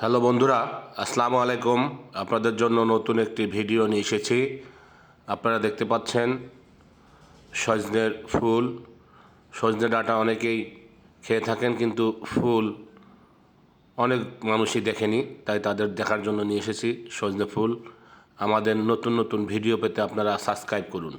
Hello বন্ধুরা, আসসালামু আলাইকুম। আপনাদের জন্য নতুন একটি ভিডিও নিয়ে এসেছি। আপনারা দেখতে পাচ্ছেন সজনের ফুল। সজনে ডাটা অনেকেই খেয়ে থাকেন, কিন্তু ফুল অনেক মানুষই দেখেনি, তাই তাদের দেখার জন্য নিয়ে এসেছি সজনে ফুল। আমাদের নতুন নতুন ভিডিও পেতে আপনারা সাবস্ক্রাইব করুন।